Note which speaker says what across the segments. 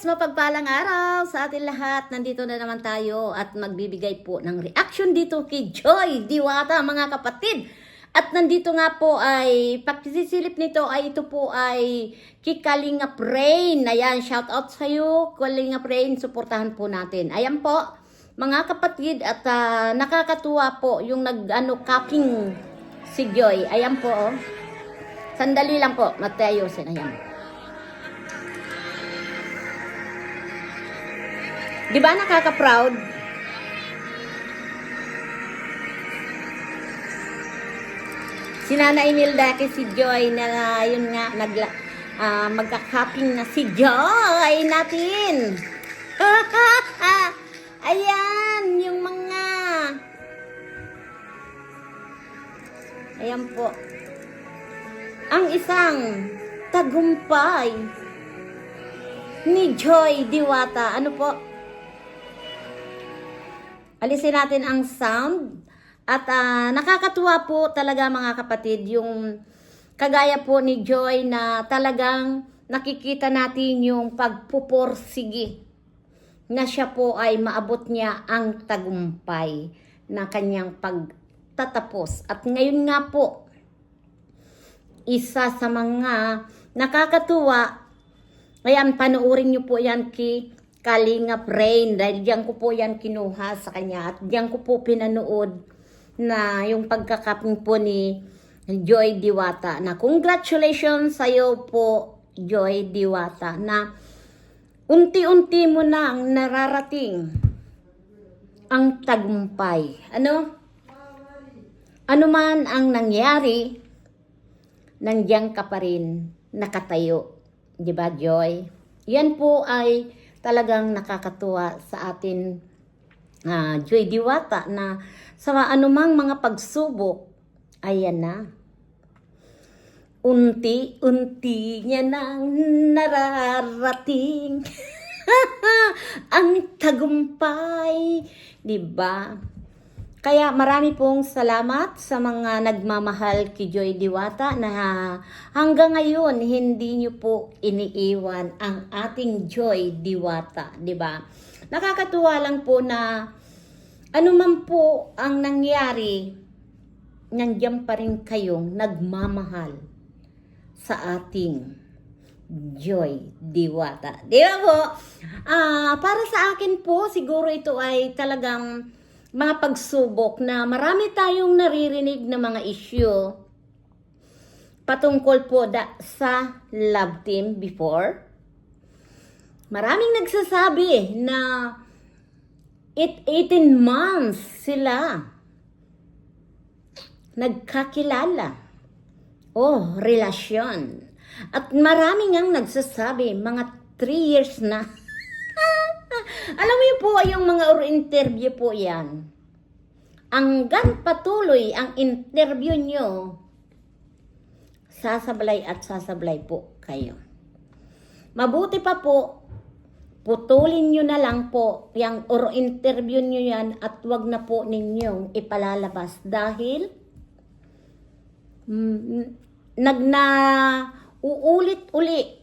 Speaker 1: Yes, mapagpalang araw sa atin lahat. Nandito na naman tayo at magbibigay po ng reaction dito kay Joy Diwata mga kapatid. At nandito nga po ay, pagsisilip nito ay ito po ay kay Kalinga Rain. Ayan, shout out sa iyo, Kalinga Rain, suportahan po natin. Ayan po, mga kapatid at ah, nakakatuwa po yung nag-ano, capping si Joy. Ayan po, oh. Sandali lang po, matayosin. Ayan. Di ba nakaka-proud? Si Nana Imelda si Joy na yun nga nagla ah, magka-cupping na si Joy natin. Ayan, yung mga Ayan po. Ang isang tagumpay ni Joy Diwata. Ano po? Alisin natin ang sound. At ah, nakakatuwa po talaga mga kapatid yung kagaya po ni Joy na talagang nakikita natin yung pagpuporsigi na siya po ay maabot niya ang tagumpay na kanyang pagtatapos. At ngayon nga po, isa sa mga nakakatuwa, ayan, panoorin niyo po yan kay Kalinga Rain dahil diyan ko po yan kinuha sa kanya at diyan ko po pinanood na yung pagkakaping po ni Joy Diwata na congratulations sa iyo po Joy Diwata na unti-unti mo na ang nararating ang tagumpay. Ano? Ano man ang nangyari, nandiyan ka pa rin nakatayo. Di ba, Joy? Yan po ay talagang nakakatuwa sa atin, ah, Joy Diwata, na sa anumang mga pagsubok, ayan na. Unti-unti niya nang nararating ang tagumpay. Di ba? Kaya marami pong salamat sa mga nagmamahal kay Joy Diwata na hanggang ngayon hindi niyo po iniiwan ang ating Joy Diwata, 'di ba? Nakakatuwa lang po na ano man po ang nangyari, nandiyan pa rin kayong nagmamahal sa ating Joy Diwata. Di ba po? Ah, para sa akin po, siguro ito ay talagang mga pagsubok na marami tayong naririnig na mga issue patungkol po da, sa love team before. Maraming nagsasabi na it 18 months sila nagkakilala. Oh, relasyon. At maraming ang nagsasabi, mga 3 years na. Alam yun po, yung mga interview po yan. Hanggang patuloy ang interview nyo, sasablay at sasablay po kayo. Mabuti pa po, putulin nyo na lang po yung or interview nyo yan at wag na po ninyong ipalalabas dahil mm, nagna uulit-uli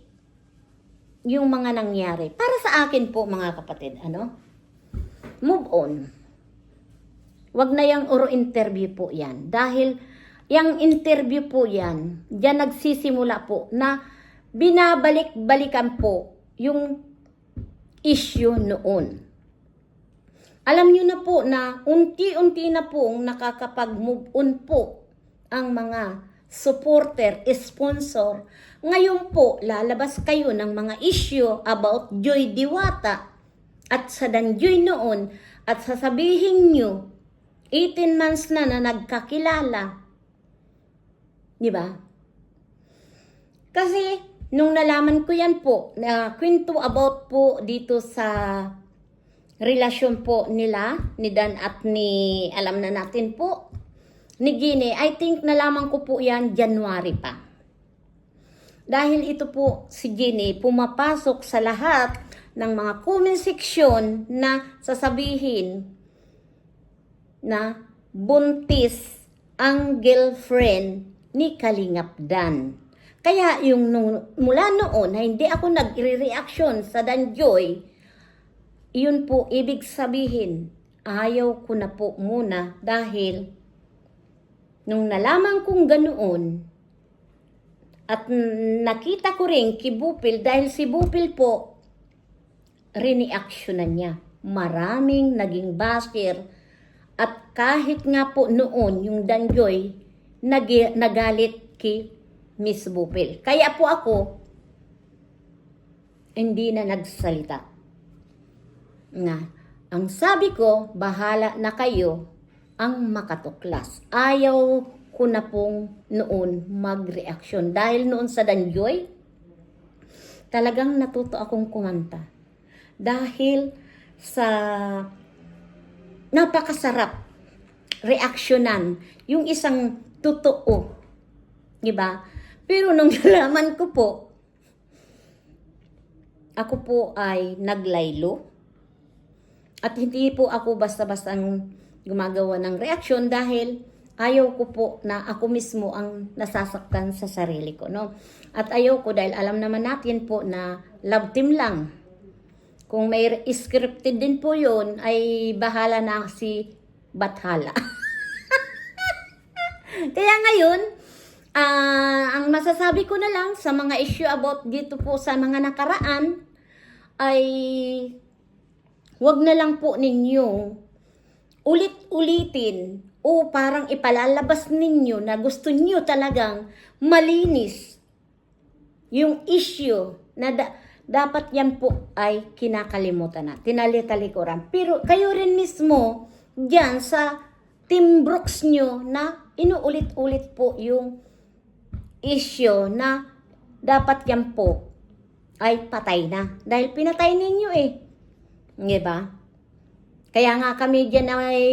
Speaker 1: yung mga nangyari. Para sa akin po mga kapatid, ano? Move on. Wag na yung oro interview po yan. Dahil yung interview po yan, diyan nagsisimula po na binabalik-balikan po yung issue noon. Alam nyo na po na unti-unti na pong nakakapag-move on po ang mga supporter, sponsor. Ngayon po, lalabas kayo ng mga issue about Joy Diwata at sa Danjoy noon at sasabihin nyo, 18 months na na nagkakilala. Di ba? Kasi, nung nalaman ko yan po, na kwento about po dito sa relasyon po nila, ni Dan at ni, alam na natin po, ni Gine, I think nalaman ko po yan January pa. Dahil ito po si Gine, pumapasok sa lahat ng mga comment section na sasabihin na buntis ang girlfriend ni Kalingap Dan. Kaya yung nung, mula noon na hindi ako nagre-reaction sa Danjoy, yun po ibig sabihin, ayaw ko na po muna dahil nung nalaman kong ganoon, at nakita ko rin kay Bupil dahil si Bupil po, riniaksyonan niya. Maraming naging basher at kahit nga po noon yung Danjoy, nag- nagalit kay Miss Bupil. Kaya po ako, hindi na nagsalita. Nga, ang sabi ko, bahala na kayo ang makatuklas. Ayaw ko na pong noon mag-reaction. Dahil noon sa Danjoy, talagang natuto akong kumanta. Dahil sa napakasarap reaksyonan yung isang totoo. Di ba? Pero nung nalaman ko po, ako po ay naglaylo. At hindi po ako basta-bastang gumagawa ng reaksyon dahil ayaw ko po na ako mismo ang nasasaktan sa sarili ko. No? At ayaw ko dahil alam naman natin po na love team lang. Kung may scripted din po yun, ay bahala na si Bathala. Kaya ngayon, ah, ang masasabi ko na lang sa mga issue about dito po sa mga nakaraan, ay wag na lang po ninyong ulit-ulitin o parang ipalalabas ninyo na gusto niyo talagang malinis yung issue na da- dapat yan po ay kinakalimutan na, tinalitalikuran. Pero kayo rin mismo, dyan sa Team Brooks nyo na inuulit-ulit po yung issue na dapat yan po ay patay na. Dahil pinatay ninyo eh. Di ba? Kaya nga kami dyan ay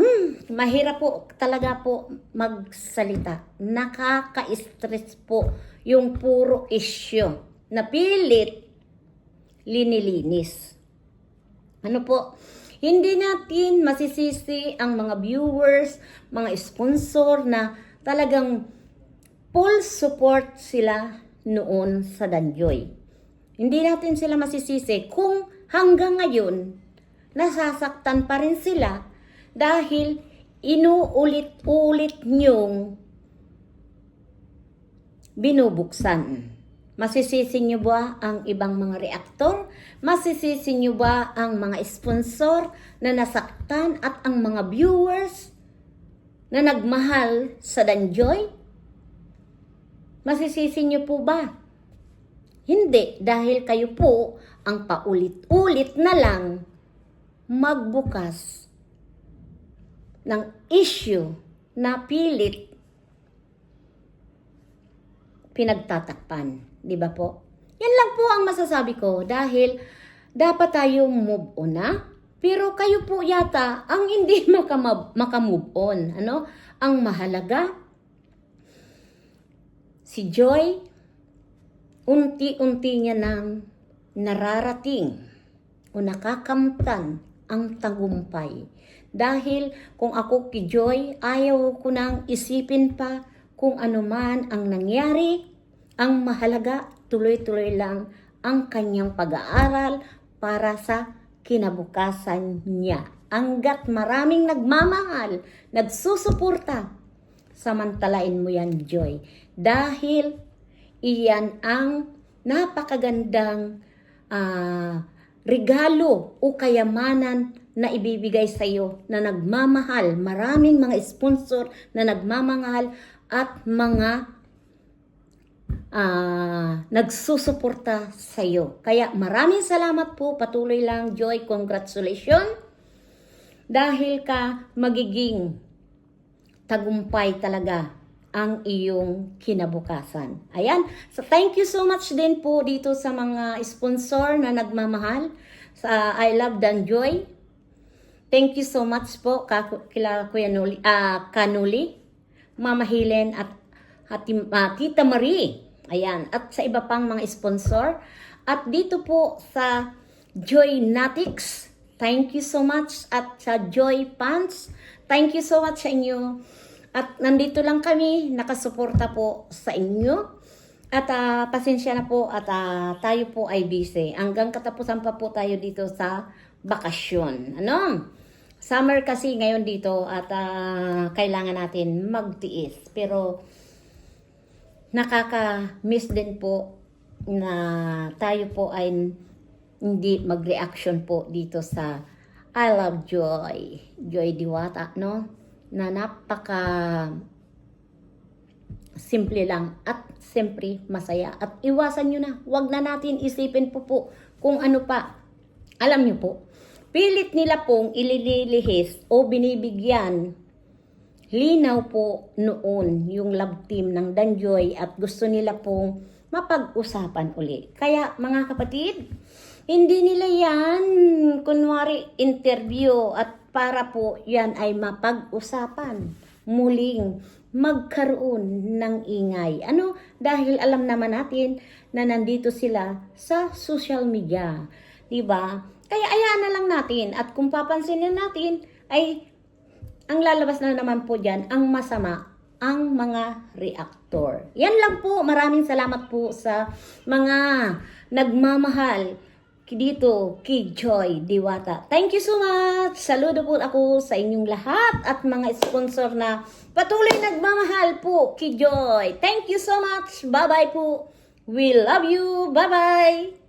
Speaker 1: hmm, mahirap po talaga po magsalita. Nakaka-stress po yung puro issue na pilit linilinis. Ano po? Hindi natin masisisi ang mga viewers, mga sponsor na talagang full support sila noon sa Danjoy. Hindi natin sila masisisi kung hanggang ngayon nasasaktan pa rin sila dahil inuulit-ulit nyong binubuksan. Masisisi nyo ba ang ibang mga reaktor? Masisisi nyo ba ang mga sponsor na nasaktan at ang mga viewers na nagmahal sa Danjoy? Masisisi nyo po ba? Hindi, dahil kayo po ang paulit-ulit na lang magbukas ng issue na pilit pinagtatakpan. Di ba po? Yan lang po ang masasabi ko dahil dapat tayong move on na. Pero kayo po yata ang hindi makamove, makamove on. Ano? Ang mahalaga, si Joy, unti-unti niya nang nararating o nakakamtan ang tagumpay. Dahil kung ako ki Joy, ayaw ko nang isipin pa kung ano man ang nangyari, ang mahalaga, tuloy-tuloy lang ang kanyang pag-aaral para sa kinabukasan niya. Hanggat maraming nagmamahal, nagsusuporta, samantalain mo yan, Joy. Dahil iyan ang napakagandang ah, regalo o kayamanan na ibibigay sa iyo na nagmamahal. Maraming mga sponsor na nagmamahal at mga ah, nagsusuporta sa iyo. Kaya maraming salamat po. Patuloy lang, Joy. Congratulations. Dahil ka magiging tagumpay talaga ang iyong kinabukasan. Ayan. So, thank you so much din po dito sa mga sponsor na nagmamahal sa I Love Dan Joy. Thank you so much po kila Kuya Nuli, ah, Kanuli, Mama Helen at, at ah, Tita Marie. Ayan. At sa iba pang mga sponsor. At dito po sa Joy Natics, thank you so much. At sa Joy Pants, thank you so much sa inyo. At nandito lang kami, nakasuporta po sa inyo. At ah, pasensya na po at ah, tayo po ay busy. Hanggang katapusan pa po tayo dito sa bakasyon. Ano? Summer kasi ngayon dito at ah, kailangan natin magtiis. Pero nakaka-miss din po na tayo po ay hindi mag-reaction po dito sa I Love Joy. Joy Diwata, no? Na napaka simple lang at siyempre masaya. At iwasan nyo na. Huwag na natin isipin po po kung ano pa. Alam nyo po, pilit nila pong ilililihis o binibigyan linaw po noon yung love team ng Danjoy at gusto nila pong mapag-usapan uli. Kaya mga kapatid, hindi nila yan kunwari interview at para po yan ay mapag-usapan. Muling magkaroon ng ingay. Ano? Dahil alam naman natin na nandito sila sa social media. 'Di ba? Kaya ayaan na lang natin at kung papansinin natin ay ang lalabas na naman po dyan, ang masama, ang mga reactor. Yan lang po. Maraming salamat po sa mga nagmamahal dito kay Joy Diwata. Thank you so much. Saludo po ako sa inyong lahat at mga sponsor na patuloy nagmamahal po kay Joy. Thank you so much. Bye-bye po. We love you. Bye-bye.